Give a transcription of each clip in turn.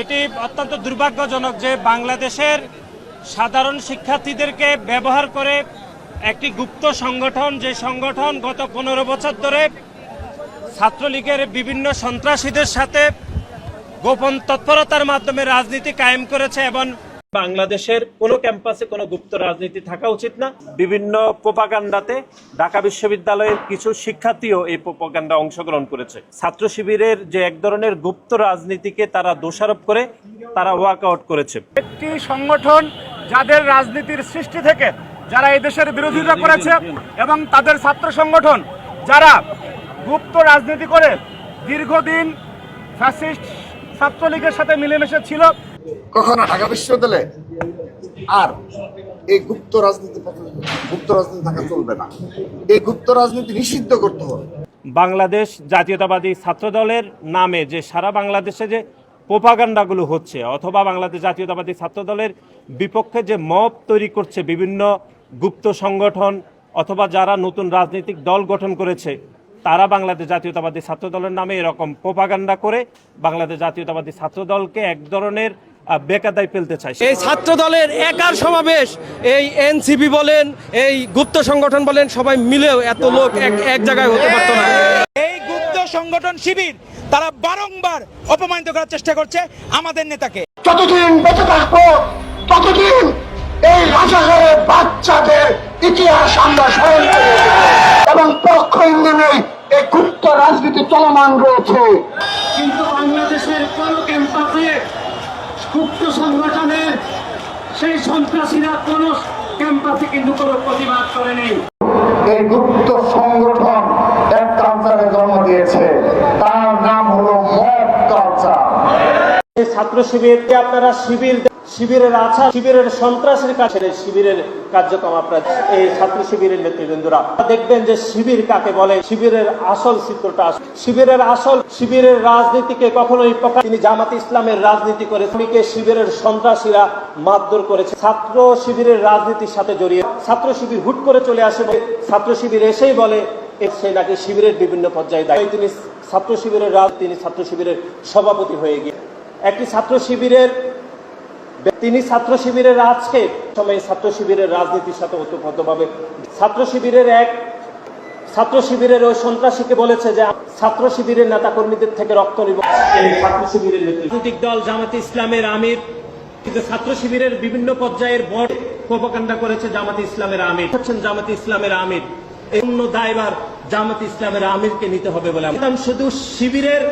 এটি অত্যন্ত দুর্ভাগ্যজনক যে বাংলাদেশের সাধারণ শিক্ষার্থীদেরকে ব্যবহার করে একটি গুপ্ত সংগঠন, যে সংগঠন গত পনেরো বছর ধরে ছাত্রলীগের বিভিন্ন সন্ত্রাসীদের সাথে গোপন তৎপরতার মাধ্যমে রাজনীতি কায়েম করেছে এবং বাংলাদেশের কোনো ক্যাম্পাসে কোনো গুপ্ত রাজনীতি থাকা উচিত না। বিভিন্ন প্রোপাগান্ডাতে ঢাকা বিশ্ববিদ্যালয়ের কিছু শিক্ষার্থীও এই প্রোপাগান্ডা অংশগ্রহণ করেছে। ছাত্র শিবিরের যে এক ধরনের গুপ্ত রাজনীতিকে তারা দোষারোপ করে তারা ওয়াকআউট করেছে। একটি সংগঠন যাদের রাজনীতির সৃষ্টি থেকে যারা এই দেশের বিরোধিতা করেছে এবং তাদের ছাত্র সংগঠন যারা গুপ্ত রাজনীতি করে দীর্ঘদিন ফ্যাসিস্ট ছাত্রলীগের সাথে মিলেমিশে ছিল কখনো ঢাকা বিশ্ববিদ্যালয়ে? আর এই গুপ্ত রাজনীতি গুপ্ত রাজনীতি থাকা চলবে না। এই গুপ্ত রাজনীতি নিষিদ্ধ করতে হবে। বাংলাদেশ জাতীয়তাবাদী ছাত্রদলের নামে যে সারা বাংলাদেশে যে প্রোপাগান্ডাগুলো হচ্ছে, অথবা বাংলাদেশ জাতীয়তাবাদী ছাত্রদলের বিপক্ষে যে মব তৈরি করছে বিভিন্ন গুপ্ত সংগঠন, অথবা যারা নতুন রাজনৈতিক দল গঠন করেছে, তারা বাংলাদেশ জাতীয়তাবাদী ছাত্রদলের নামে এরকম প্রোপাগান্ডা করে বাংলাদেশ জাতীয়তাবাদী ছাত্রদলকে এক ধরনের বেকাদায় ফেলতে চায় এই ছাত্র দলের একার সমাবেশ এই এনসিপি বলেন এই গুপ্ত সংগঠন বলেন সবাই মিলেও এত লোক এক এক জায়গায় হতে পারতো না। এই গুপ্ত সংগঠন শিবির তারা বারংবার অপমানিত করার চেষ্টা করছে আমাদের নেতাকে। যতদিন বেঁচে থাকব ততদিন এই রাজাঘরের বাচ্চাদের ইতিহাস আমরা স্মরণ করব। এবং পক্ষ ইন্দিনে এই গুপ্ত রাজনীতি চলমান রয়েছে। কিন্তু বাংলাদেশের কোন ক্যাম্পাসে গুপ্ত সংগঠনের সেই সন্ত্রাসীরা কোন ক্যাম্পাসে কিন্তু কোনো প্রতিবাদ করেনি। নেই এই গুপ্ত সংগঠন এক কালচারে জন্ম দিয়েছে। তার নাম হলো মত কালচার। ছাত্র শিবিরকে আপনারা শিবির শিবিরের আছা শিবিরের সন্ত্রাসের কাছে শিবিরের কার্যক্রম আপনারা এই ছাত্র শিবিরের নেতৃবৃন্দরা। দেখবেন যে শিবির কাকে বলে, শিবিরের আসল চিত্রটা। শিবিরের আসল, শিবিরের রাজনীতিকে কখনোই প্রকাশ তিনি জামাত ইসলামের রাজনীতি করে, শ্রমিকে শিবিরের সন্ত্রাসীরা মারধর করেছে। ছাত্র শিবিরের রাজনীতির সাথে জড়িয়ে, ছাত্র শিবির হুট করে চলে আসে ছাত্র শিবির এসেই বলে সে নাকি শিবিরের বিভিন্ন পর্যায়ে দায়ী। তিনি ছাত্র শিবিরের রাজ তিনি ছাত্র শিবিরের সভাপতি হয়ে গিয়ে, একটি ছাত্র শিবিরের তিনি ছাত্র শিবিরের আজকে সময় ছাত্র শিবিরের রাজনীতির সাথে ওতপ্রোতভাবে ছাত্র শিবিরের এক ছাত্র শিবিরের ওই সন্ত্রাসীকে বলেছে যে ছাত্র শিবিরের নেতা কর্মীদের থেকে রক্ত নিব। ছাত্র শিবিরের রাজনৈতিক দল জামাত ইসলামের আমির কিন্তু ছাত্র শিবিরের বিভিন্ন পর্যায়ের বড় প্রপাকাণ্ডা করেছে জামাত ইসলামের আমির। হচ্ছেন জামাত ইসলামের আমির। এই অন্য দায়ভার জামাত ইসলামের আমিরকে নিতে হবে বলে আমি শুধু শিবিরের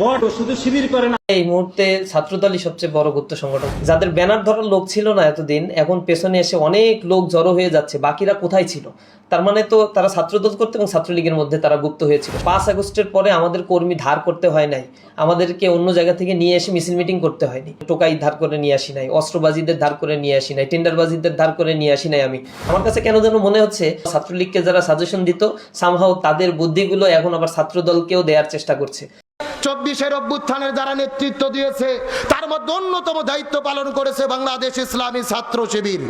বড় শুধু শিবির করে না। এই মুহূর্তে ছাত্রদলই সবচেয়ে বড় গুপ্ত সংগঠন। যাদের ব্যানার ধরার লোক ছিল না এতদিন, এখন পেছনে এসে অনেক লোক জড়ো হয়ে যাচ্ছে। বাকিরা কোথায় ছিল? তার মানে তো তারা ছাত্রদল করতে এবং ছাত্রলীগের মধ্যে তারা গুপ্ত হয়েছিল। পাঁচ আগস্টের পরে আমাদের কর্মী ধার করতে হয় নাই। আমাদেরকে অন্য জায়গা থেকে নিয়ে এসে মিছিল মিটিং করতে হয়নি। টোকাই ধার করে নিয়ে আসি নাই, অস্ত্রবাজিদের ধার করে নিয়ে আসি নাই, টেন্ডারবাজিদের ধার করে নিয়ে আসি নাই আমি। আমার কাছে কেন যেন মনে হচ্ছে, ছাত্রলীগকে যারা সাজেশন দিত সামহাও তাদের বুদ্ধিগুলো এখন আবার ছাত্রদলকেও দেওয়ার চেষ্টা করছে। চব্বিশের অভ্যুত্থানের যারা নেতৃত্ব দিয়েছে, তার মধ্যে অন্যতম দায়িত্ব পালন করেছে বাংলাদেশ ইসলামী ছাত্র শিবির।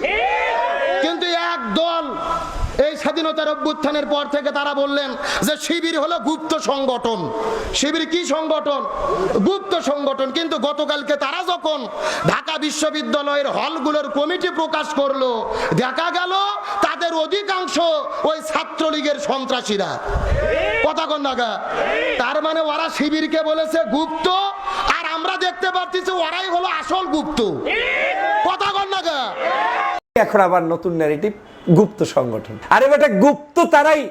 কিন্তু এক দল এই স্বাধীনতার অভ্যুত্থানের পর থেকে তারা বললেন যে শিবির হলো গুপ্ত সংগঠন। শিবির কি সংগঠন? গুপ্ত সংগঠন। কিন্তু গতকালকে তারা যখন ঢাকা বিশ্ববিদ্যালয়ের হলগুলোর কমিটি প্রকাশ করল, দেখা গেল তাদের অধিকাংশ ওই ছাত্রলীগের সন্ত্রাসীরা। কথা কন নাগা তার মানে ওরা শিবিরকে বলেছে গুপ্ত, আর আমরা দেখতে পাচ্ছি ওরাই হলো আসল গুপ্ত। কথা কন নাগা এখন আবার নতুন ন্যারেটিভ গুপ্ত সংগঠন। আরে বেটা, গুপ্ত তারাই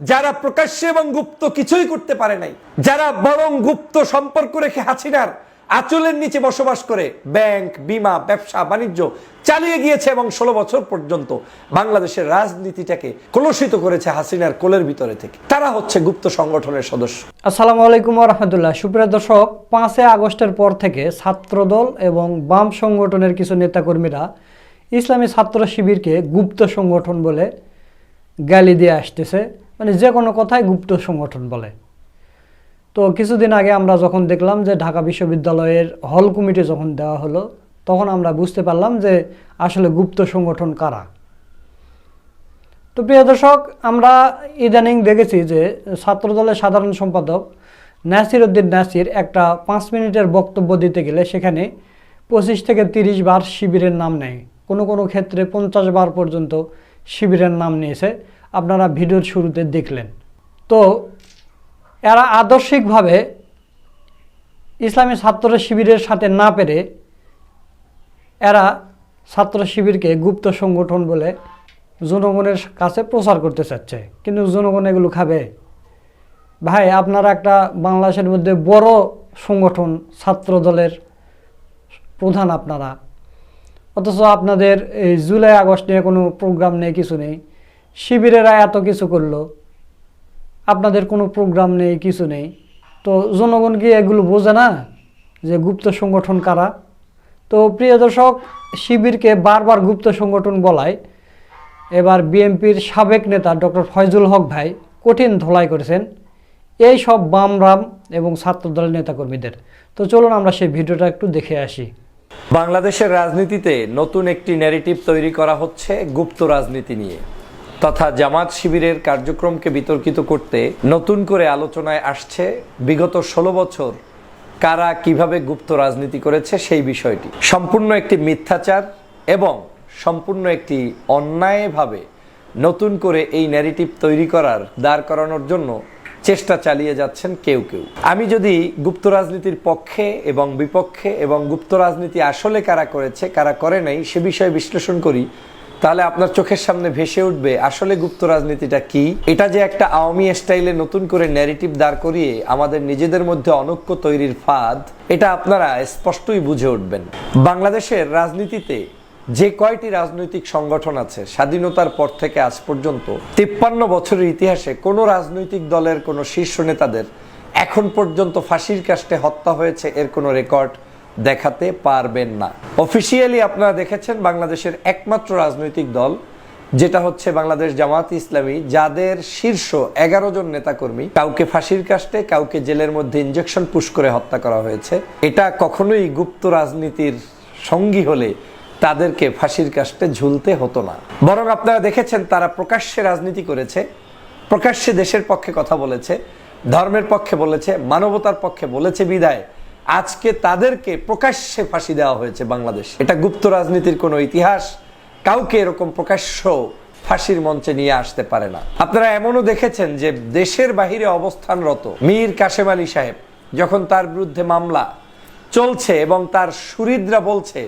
যারা প্রকাশ্যে এবং গুপ্ত কিছুই করতে পারে নাই। যারা বরং গুপ্ত সম্পর্ক রেখে হাসিনার আঁচলের নিচে বসবাস করে ব্যাংক, বিমা, ব্যবসা, বাণিজ্য চালিয়ে গিয়েছে এবং ষোলো বছর পর্যন্ত বাংলাদেশের রাজনীতিটাকে কলুষিত করেছে হাসিনার কোলের ভিতরে থেকে। তারা হচ্ছে গুপ্ত সংগঠনের সদস্য। আসসালামু আলাইকুম রহমতুল্লাহ। সুপ্রিয় দর্শক, পাঁচই আগস্টের পর থেকে ছাত্রদল এবং বাম সংগঠনের কিছু নেতাকর্মীরা ইসলামী ছাত্র শিবিরকে গুপ্ত সংগঠন বলে গালি দিয়ে আসতেছে। মানে যে কোনো কথাই গুপ্ত সংগঠন বলে। তো কিছুদিন আগে আমরা যখন দেখলাম যে ঢাকা বিশ্ববিদ্যালয়ের হল কমিটি যখন দেওয়া হলো, তখন আমরা বুঝতে পারলাম যে আসলে গুপ্ত সংগঠন কারা। তো প্রিয় দর্শক, আমরা ইদানিং দেখেছি যে ছাত্রদলের সাধারণ সম্পাদক নাসির উদ্দিন নাসির একটা পাঁচ মিনিটের বক্তব্য দিতে গেলে সেখানে পঁচিশ থেকে তিরিশ বার শিবিরের নাম নেয়। কোনো কোনো ক্ষেত্রে পঞ্চাশ বার পর্যন্ত শিবিরের নাম নিয়েছে। আপনারা ভিডিওর শুরুতে দেখলেন। তো এরা আদর্শিকভাবে ইসলামী ছাত্র শিবিরের সাথে না পেরে এরা ছাত্র শিবিরকে গুপ্ত সংগঠন বলে জনগণের কাছে প্রচার করতে চাচ্ছে। কিন্তু জনগণ এগুলো খাবে? ভাই, আপনারা একটা বাংলাদেশের মধ্যে বড় সংগঠন, ছাত্র দলের প্রধান আপনারা। অথচ আপনাদের এই জুলাই আগস্ট নিয়ে কোনো প্রোগ্রাম নেই, কিছু নেই। শিবিরেরা এত কিছু করল। আপনাদের কোনো প্রোগ্রাম নেই, কিছু নেই। তো জনগণ কি এগুলো বোঝে না যে গুপ্ত সংগঠন কারা? তো প্রিয় দর্শক, শিবিরকে বারবার গুপ্ত সংগঠন বলায়। এবার বিএনপির সাবেক নেতা ডক্টর ফয়জুল হক ভাই কঠিন ধলাই করেছেন। এই সব বামরাম এবং ছাত্রদলের নেতাকর্মীদের। তো চলুন আমরা সেই ভিডিওটা একটু দেখে আসি। বাংলাদেশের রাজনীতিতে নতুন একটি ন্যারেটিভ তৈরি করা হচ্ছে গুপ্ত রাজনীতি নিয়ে। তথা জামাত শিবিরের কার্যক্রমকে বিতর্কিত করতে নতুন করে আলোচনায় আসছে বিগত ষোলো বছর কারা কীভাবে গুপ্ত রাজনীতি করেছে সেই বিষয়টি। সম্পূর্ণ একটি মিথ্যাচার এবং সম্পূর্ণ একটি অন্যায়ভাবে নতুন করে এই ন্যারেটিভ তৈরি করার, দাঁড় করানোর জন্য চেষ্টা চালিয়ে যাচ্ছেন কেউ কেউ। আমি যদি গুপ্ত রাজনীতির পক্ষে এবং বিপক্ষে এবং গুপ্ত রাজনীতি আসলে কারা করেছে, কারা করে নাই সে বিষয়ে বিশ্লেষণ করি তাহলে আপনার চোখের সামনে ভেসে উঠবে, আসলে গুপ্ত রাজনীতিটা কি? এটা যে একটা আওয়ামী স্টাইলে নতুন করে ন্যারেটিভ দাঁড় করিয়ে আমাদের নিজেদের মধ্যে অনৈক্য তৈরির ফাঁদ, এটা আপনারা স্পষ্টই বুঝে উঠবেন। বাংলাদেশের রাজনীতিতে যে কয়টি রাজনৈতিক সংগঠন আছে, স্বাধীনতার পর থেকে আজ পর্যন্ত তিপ্পান্ন বছরের ইতিহাসে কোনো রাজনৈতিক দলের কোনো শীর্ষ নেতাদের এখন পর্যন্ত ফাঁসির কাস্টে হত্যা হয়েছে, এর কোনো রেকর্ড দেখাতে পারবেন না। অফিসিয়ালি আপনারা দেখেছেন বাংলাদেশের একমাত্র রাজনৈতিক দল, যেটা হচ্ছে বাংলাদেশ জামাত ইসলামী, যাদের শীর্ষ এগারো জন নেতাকর্মী কাউকে ফাঁসির কাস্টে কাউকে জেলের মধ্যে ইঞ্জেকশন পুশ করে হত্যা করা হয়েছে। এটা কখনোই গুপ্ত রাজনীতির সঙ্গী হলে তাদেরকে ফাঁসির কাস্টে ঝুলতে হতো না। বরং আপনারা দেখেছেন তারা প্রকাশ্যে রাজনীতি করেছে, প্রকাশ্যে দেশের পক্ষে কথা বলেছে, ধর্মের পক্ষে বলেছে, মানবতার পক্ষে বলেছে বিদায়। আজকে তাদেরকে প্রকাশ্যে ফাঁসি দেওয়া হয়েছে বাংলাদেশ। এটা গুপ্ত রাজনীতির কোনো ইতিহাস। কাউকে এরকম প্রকাশ্য ফাঁসির মঞ্চে নিয়ে আসতে পারে না। আপনারা এমনও দেখেছেন যে দেশের বাহিরে অবস্থানরত মীর কাশেম আলী সাহেব যখন তার বিরুদ্ধে মামলা চলছে এবং তার সুরিদরা বলছে,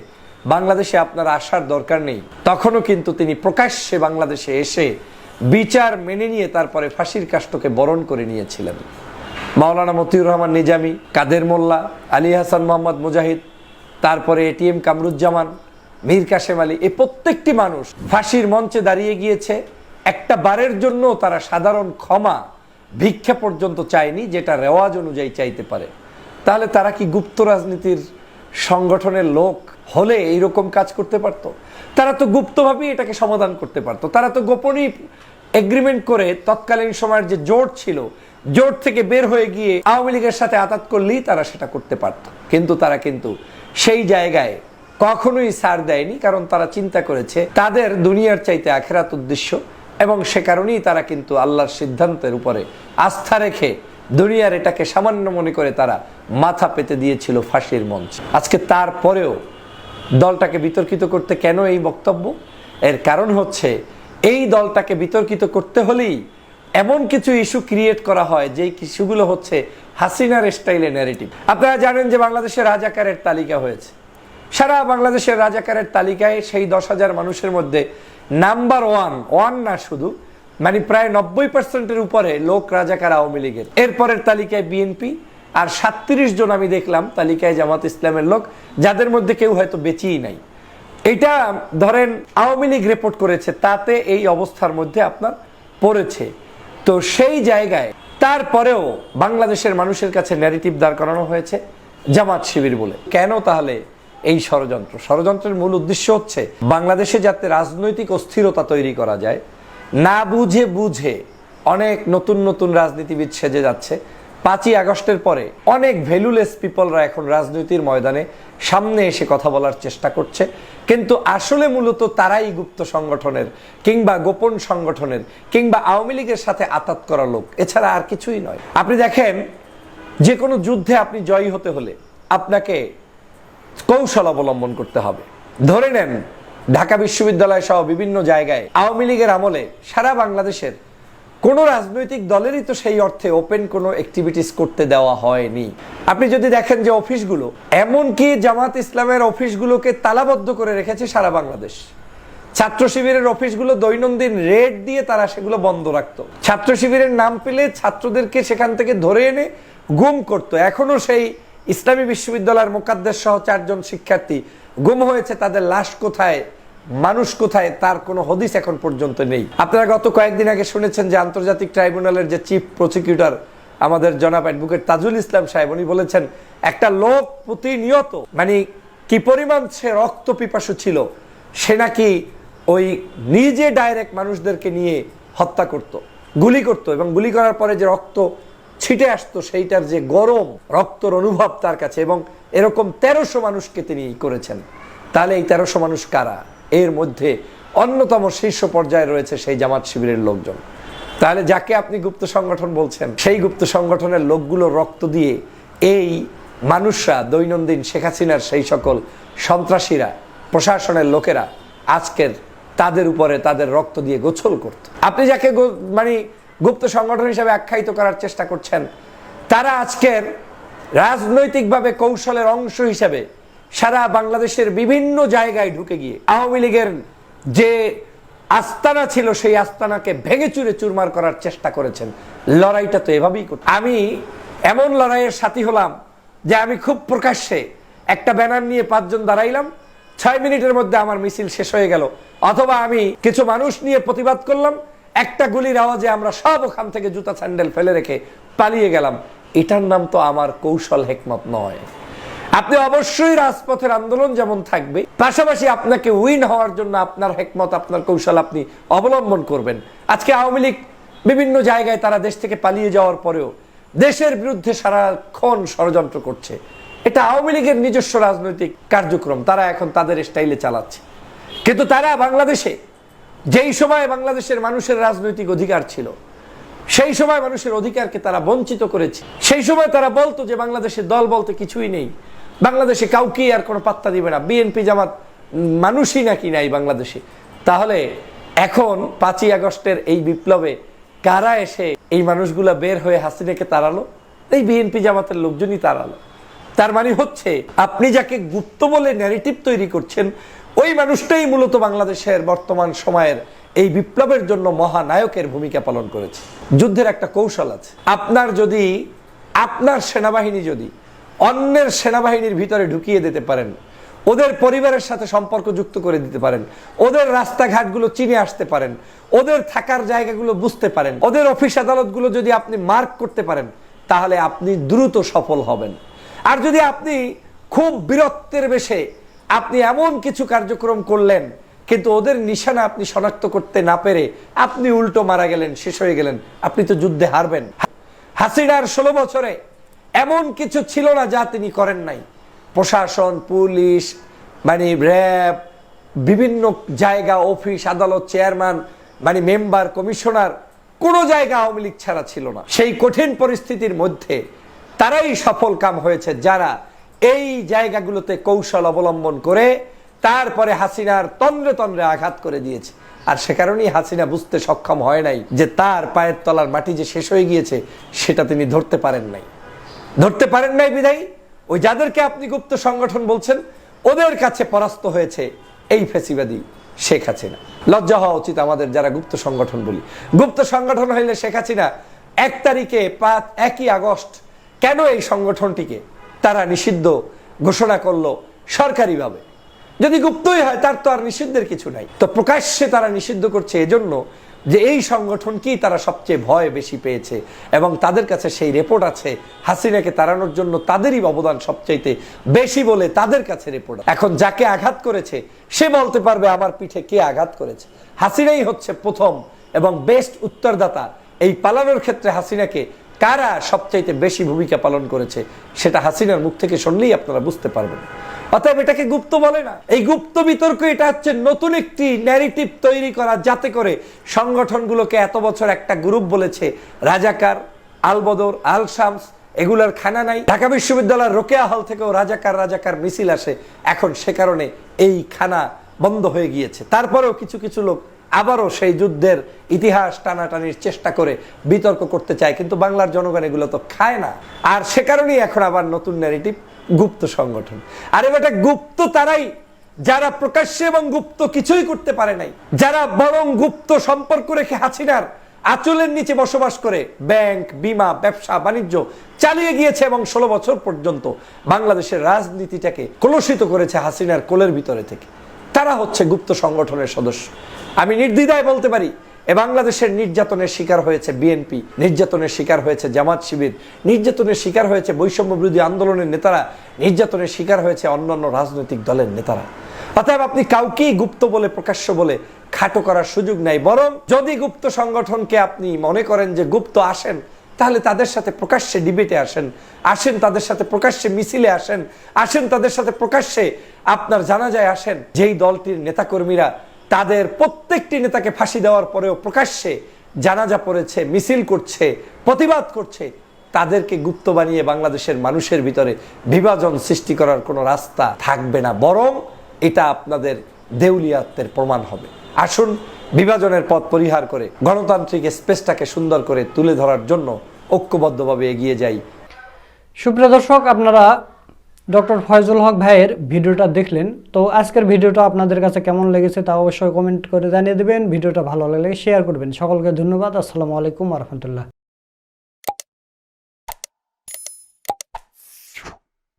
বাংলাদেশে আপনার আসার দরকার নেই। তখনও কিন্তু তিনি প্রকাশ্যে বাংলাদেশে এসে বিচার মেনে নিয়ে তারপরে ফাঁসির কাষ্টকে বরণ করে নিয়েছিলেন। মাওলানা মতিউর রহমান নিজামী, কাদের মোল্লা, আলী হাসান মোহাম্মদ মুজাহিদ, তারপরে এটিএম কামরুজ্জামান, মীর কাশেম আলী এই প্রত্যেকটি মানুষ ফাঁসির মঞ্চে দাঁড়িয়ে গিয়েছে। একটা বারের জন্য তারা সাধারণ ক্ষমা, ভিক্ষা পর্যন্ত চায়নি, যেটা রেওয়াজ অনুযায়ী চাইতে পারে। তাহলে তারা কি গুপ্ত রাজনীতির সংগঠনের লোক হলে এইরকম কাজ করতে পারত? তারা তো গুপ্তভাবেই এটাকে সমাধান করতে পারত। তারা তো গোপনই এগ্রিমেন্ট করে তৎকালীন সময়ের যে জোট ছিল জোট থেকে বের হয়ে গিয়ে আওয়ামী লীগের সাথে আতাত করলেই তারা সেটা করতে পারত। কিন্তু তারা কিন্তু সেই জায়গায় কখনোই সার দেয়নি, কারণ তারা চিন্তা করেছে তাদের দুনিয়ার চাইতে আখেরাত উদ্দেশ্য এবং সে কারণেই তারা কিন্তু আল্লাহর সিদ্ধান্তের উপরে আস্থা রেখে দুনিয়ার এটাকে সামান্য মনে করে তারা মাথা পেতে দিয়েছিল ফাঁসির মঞ্চ। আজকে তারপরেও দলটাকে বিতর্কিত করতে কেন এই বক্তব্য? এর কারণ হচ্ছে, এই দলটাকে বিতর্কিত করতে হলেই এমন কিছু ইস্যু ক্রিয়েট করা হয় যে ইস্যুগুলো হচ্ছে হাসিনার স্টাইলে ন্যারেটিভ আপনারা জানেন যে বাংলাদেশের রাজাকারের তালিকা হয়েছে। সারা বাংলাদেশের রাজাকারের তালিকায় সেই দশ হাজার মানুষের মধ্যে নাম্বার ওয়ান ওয়ান না শুধু মানে প্রায় নব্বই পার্সেন্টের উপরে লোক রাজাকার আওয়ামী লীগের। এরপরের তালিকায় বিএনপি আর সাতত্রিশ জন আমি দেখলাম তালিকায় জামাত ইসলামের লোক, যাদের মধ্যে কেউ হয়তো বেঁচেই নাই। এটা ধরেন আওয়ামী লীগ রিপোর্ট করেছে, তাতে এই অবস্থার মধ্যে আপনার পড়েছে। তো সেই জায়গায় তারপরেও বাংলাদেশের মানুষের কাছে ন্যারেটিভ দাঁড় করানো হয়েছে জামাত শিবির বলে। কেন তাহলে এই ষড়যন্ত্র? ষড়যন্ত্রের মূল উদ্দেশ্য হচ্ছে বাংলাদেশে যাতে রাজনৈতিক অস্থিরতা তৈরি করা যায়, না বুঝে বুঝে অনেক নতুন নতুন রাজনীতিবিদ সেজে যাচ্ছে। পাঁচই আগস্টের পরে অনেক ভ্যালুলেস পিপলরা এখন রাজনীতির ময়দানে সামনে এসে কথা বলার চেষ্টা করছে। কিন্তু আসলে মূলত তারাই গুপ্ত সংগঠনের কিংবা গোপন সংগঠনের কিংবা আওয়ামী লীগের সাথে আতাত করা লোক। এছাড়া আর কিছুই নয়। আপনি দেখেন যে কোনো যুদ্ধে আপনি জয়ী হতে হলে আপনাকে কৌশল অবলম্বন করতে হবে। ধরে নেন, ঢাকা বিশ্ববিদ্যালয় সহ বিভিন্ন জায়গায় আওয়ামী লীগের আমলে সারা বাংলাদেশের কোনো রাজনৈতিক দলেরই তো সেই অর্থে ওপেন কোনো অ্যাক্টিভিটিস করতে দেওয়া হয়নি। আপনি যদি দেখেন যে অফিসগুলো, এমনকি জামাত ইসলামের অফিসগুলোকে তালাবদ্ধ করে রেখেছে সারা বাংলাদেশ। ছাত্র শিবিরের অফিসগুলো দৈনন্দিন রেড দিয়ে তারা সেগুলো বন্ধ রাখতো। ছাত্র শিবিরের নাম পেলে ছাত্রদেরকে সেখান থেকে ধরে এনে গুম করতো। এখনও সেই ইসলামী বিশ্ববিদ্যালয়ের মোকাদ্দেশ সহ চারজন শিক্ষার্থী গুম হয়েছে, তাদের লাশ কোথায় মানুষ কোথায়, তার কোনো হদিস এখন পর্যন্ত নেই। আপনারা গত কয়েকদিন আগে শুনেছেন যে আন্তর্জাতিক ট্রাইব্যুনালের যে চিফ প্রসিকিউটর আমাদের জনাব অ্যাডভোকেট তাজুল ইসলাম সাহেব, উনি বলেছেন, একটা লোক প্রতিনিয়ত মানে কি পরিমাণ সে রক্ত পিপাসু ছিল, সে নাকি ওই নিজে ডাইরেক্ট মানুষদেরকে নিয়ে হত্যা করত, গুলি করত এবং গুলি করার পরে যে রক্ত ছিটে আসতো, সেইটার যে গরম রক্তর অনুভব তার কাছে এবং এরকম তেরোশো মানুষকে তিনি করেছেন। তাহলে এই তেরোশো মানুষ কারা? এর মধ্যে অন্যতম শীর্ষ পর্যায়ে রয়েছে সেই জামাত শিবিরের লোকজন। তাহলে যাকে আপনি গুপ্ত সংগঠন বলছেন, সেই গুপ্ত সংগঠনের লোকগুলো রক্ত দিয়ে এই মানুষরা, দৈনন্দিন শেখ হাসিনার সেই সকল সন্ত্রাসীরা, প্রশাসনের লোকেরা আজকের তাদের উপরে তাদের রক্ত দিয়ে গোছল করত। আপনি যাকে মানে গুপ্ত সংগঠন হিসেবে আখ্যায়িত করার চেষ্টা করছেন, তারা আজকের রাজনৈতিকভাবে কৌশলের অংশ হিসেবে সারা বাংলাদেশের বিভিন্ন জায়গায় ঢুকে গিয়ে আওয়ামী লীগের যে আস্তানা ছিল, সেই আস্তানাকে ভেঙে চুরে চুরমার করার চেষ্টা করেছেন। লড়াইটা তো এভাবেই করত আমি এমন লড়াইয়ের সাথী হলাম যে আমি খুব প্রকাশ্যে একটা ব্যানার নিয়ে পাঁচজন দাঁড়াইলাম, ছয় মিনিটের মধ্যে আমার মিছিল শেষ হয়ে গেল। অথবা আমি কিছু মানুষ নিয়ে প্রতিবাদ করলাম, একটা গুলির আওয়াজে আমরা সব ওখান থেকে জুতা স্যান্ডেল ফেলে রেখে পালিয়ে গেলাম। এটার নাম তো আমার কৌশল হেকমত নয়। আপনি অবশ্যই রাজপথের আন্দোলন যেমন থাকবে, পাশাপাশি আপনাকে উইন হওয়ার জন্য আপনার হেকমত, আপনার কৌশল আপনি অবলম্বন করবেন। আজকে আওয়ামী লীগ বিভিন্ন জায়গায় তারা দেশ থেকে পালিয়ে যাওয়ার পরেও দেশের বিরুদ্ধে সারাক্ষণ ষড়যন্ত্র করছে। এটা আওয়ামী লীগের নিজস্ব রাজনৈতিক কার্যক্রম, তারা এখন তাদের স্টাইলে চালাচ্ছে। কিন্তু তারা বাংলাদেশে, যেই সময় বাংলাদেশের মানুষের রাজনৈতিক অধিকার ছিল, সেই সময় মানুষের অধিকারকে তারা বঞ্চিত করেছে। সেই সময় তারা বলতো যে বাংলাদেশের দল বলতে কিছুই নেই। বাংলাদেশে কাউকে আর কোনো পাত্তা দিবে না। বিএনপি জামাত মানুষই নাকি নাই বাংলাদেশে। তাহলে এখন পাঁচই আগস্টের এই বিপ্লবে কারা এসে এই মানুষগুলা বের হয়ে হাসিনাকে তাড়ালো? এই বিএনপি জামাতের লোকজনই তাড়ালো। তার মানে হচ্ছে, আপনি যাকে গুপ্ত বলে ন্যারেটিভ তৈরি করছেন, ওই মানুষটাই মূলত বাংলাদেশের বর্তমান সময়ের এই বিপ্লবের জন্য মহানায়কের ভূমিকা পালন করেছে। যুদ্ধের একটা কৌশল আছে। আপনার যদি, আপনার সেনাবাহিনী যদি অন্যের সেনাবাহিনীর ভিতরে ঢুকিয়ে দিতে পারেন। ওদের পরিবারের সাথে সম্পর্ক যুক্ত করে দিতে পারেন। ওদের রাস্তাঘাটগুলো চিনে আসতে পারেন। ওদের থাকার জায়গাগুলো বুঝতে পারেন। ওদের অফিস আদালতগুলো যদি আপনি মার্ক করতে পারেন, তাহলে আপনি দ্রুত সফল হবেন। আর যদি আপনি খুব বীরত্বের বেশে আপনি এমন কিছু কার্যক্রম করলেন, কিন্তু ওদের নিশানা আপনি শনাক্ত করতে না পেরে আপনি উল্টো মারা গেলেন, শেষ হয়ে গেলেন, আপনি তো যুদ্ধে হারবেন। হাসিনার ষোলো বছরে এমন কিছু ছিল না যা তিনি করেন নাই। প্রশাসন, পুলিশ মানে র্যাব, বিভিন্ন জায়গা, অফিস, আদালত, চেয়ারম্যান মানে মেম্বার, কমিশনার, কোনো জায়গা আওয়ামী লীগ ছাড়া ছিল না। সেই কঠিন পরিস্থিতির মধ্যে তারাই সফল কাম হয়েছে যারা এই জায়গাগুলোতে কৌশল অবলম্বন করে তারপরে হাসিনার তন্দ্রে তন্দ্রে আঘাত করে দিয়েছে। আর সে কারণেই হাসিনা বুঝতে সক্ষম হয় নাই যে তার পায়ের তলার মাটি যে শেষ হয়ে গিয়েছে, সেটা তিনি ধরতে পারেন নাই। ধরতে পারেন নাই বিদায়ী? ওই যাদেরকে আপনি গুপ্ত সংগঠন বলছেন, ওদের কাছে পরাস্ত হয়েছে এই ফেসিবাদী শেখ হাসিনা। লজ্জা হওয়া উচিত আমাদের যারা গুপ্ত সংগঠন বলি। গুপ্ত সংগঠন হইলে শেখ হাসিনা এক তারিখে পাঁচ, একই আগস্ট কেন এই সংগঠনটিকে তারা নিষিদ্ধ ঘোষণা করল সরকারিভাবে? যদি গুপ্তই হয়, তার তো আর নিষিদ্ধের কিছু নাই। তো প্রকাশ্যে তারা নিষিদ্ধ করছে এজন্য যে এই সংগঠনকেই তারা সবচেয়ে ভয় বেশি পেয়েছে? এবং তাদের কাছে সেই রিপোর্ট আছে, হাসিনাকে তাড়ানোর জন্য তাদেরই অবদান সবচাইতে বেশি বলে তাদের কাছে রিপোর্ট এখন যাকে আঘাত করেছে, সে বলতে পারবে আমার পিঠে কে আঘাত করেছে। হাসিনাই হচ্ছে প্রথম এবং বেস্ট উত্তরদাতা। এই পালানোর ক্ষেত্রে হাসিনাকে কারা সবচাইতে বেশি ভূমিকা পালন করেছে, সেটা হাসিনার মুখ থেকে শুনলেই আপনারা বুঝতে পারবেন। অতএব এটাকে গুপ্ত বলে না। এই গুপ্ত বিতর্ক এটা হচ্ছে নতুন একটি ন্যারেটিভ তৈরি করা, যাতে করে সংগঠনগুলোকে এত বছর একটা গ্রুপ বলেছে, রাজাকার, আলবদর আল শামস এগুলার খানা নাই। ঢাকা বিশ্ববিদ্যালয়ের রোকেয়া হল থেকেও রাজাকার রাজাকার মিছিল আসে। এখন সে কারণে এই খানা বন্ধ হয়ে গিয়েছে। তারপরেও কিছু কিছু লোক আবারও সেই যুদ্ধের ইতিহাস টানাটানির চেষ্টা করে বিতর্ক করতে চায়, কিন্তু বাংলার জনগণ এগুলো তো খায় না। আর সে কারণেই এখন আবার নতুন ন্যারেটিভ গুপ্ত সংগঠন। আর এবারটা গুপ্ত তারাই, যারা প্রকাশ্যে এবং গুপ্ত কিছুই করতে পারে নাই, যারা বরং গুপ্ত সম্পর্ক রেখে হাসিনার আঁচলের নিচে বসবাস করে, ব্যাংক, বিমা, ব্যবসা, বাণিজ্য চালিয়ে গিয়েছে এবং ষোলো বছর পর্যন্ত বাংলাদেশের রাজনীতিটাকে কলুষিত করেছে হাসিনার কোলের ভিতরে থেকে। তারা হচ্ছে গুপ্ত সংগঠনের সদস্য। আমি নির্দ্বিধায় বলতে পারি এ বাংলাদেশের নির্যাতনের শিকার হয়েছে বিএনপি, নির্যাতনের শিকার হয়েছে জামাত শিবির, নির্যাতনের শিকার হয়েছে বৈষম্য বিরোধী আন্দোলনের নেতারা, নির্যাতনের শিকার হয়েছে অন্যান্য রাজনৈতিক দলের নেতারা। অতএব আপনি কাউকেই গুপ্ত বলে, প্রকাশ্য বলে খাটো করার সুযোগ নাই, বরং যদি গুপ্ত সংগঠনকে আপনি মনে করেন যে গুপ্ত আসেন, তাহলে তাদের সাথে প্রকাশ্যে ডিবেটে আসেন আসেন তাদের সাথে প্রকাশ্যে মিছিলে আসেন আসেন তাদের সাথে প্রকাশ্যে আপনার জানা যায় আসেন, যেই দলটির নেতাকর্মীরা তাদের প্রত্যেকটি নেতাকে ফাঁসি দেওয়ার পরেও প্রকাশ্যে জানাজা পড়েছে, মিছিল করছে, প্রতিবাদ করছে, তাদেরকে গুপ্ত বানিয়ে বাংলাদেশের মানুষের ভিতরে বিভাজন সৃষ্টি করার কোনো রাস্তা থাকবে না। বরং এটা আপনাদের দেউলিয়াত্বের প্রমাণ হবে। আসুন বিভাজনের পথ পরিহার করে গণতান্ত্রিক স্পেসটাকে সুন্দর করে তুলে ধরার জন্য ঐক্যবদ্ধভাবে এগিয়ে যাই। সুপ্রিয় দর্শক, আপনারা ডক্টর ফয়জুল হক ভাইয়ের ভিডিওটা দেখলেন। তো আজকের ভিডিওটা আপনাদের কাছে কেমন লেগেছে তা অবশ্যই কমেন্ট করে জানিয়ে দেবেন। ভিডিওটা ভালো লাগলে শেয়ার করবেন। সকলকে ধন্যবাদ। আসসালামু আলাইকুম রহমতুল্লাহ।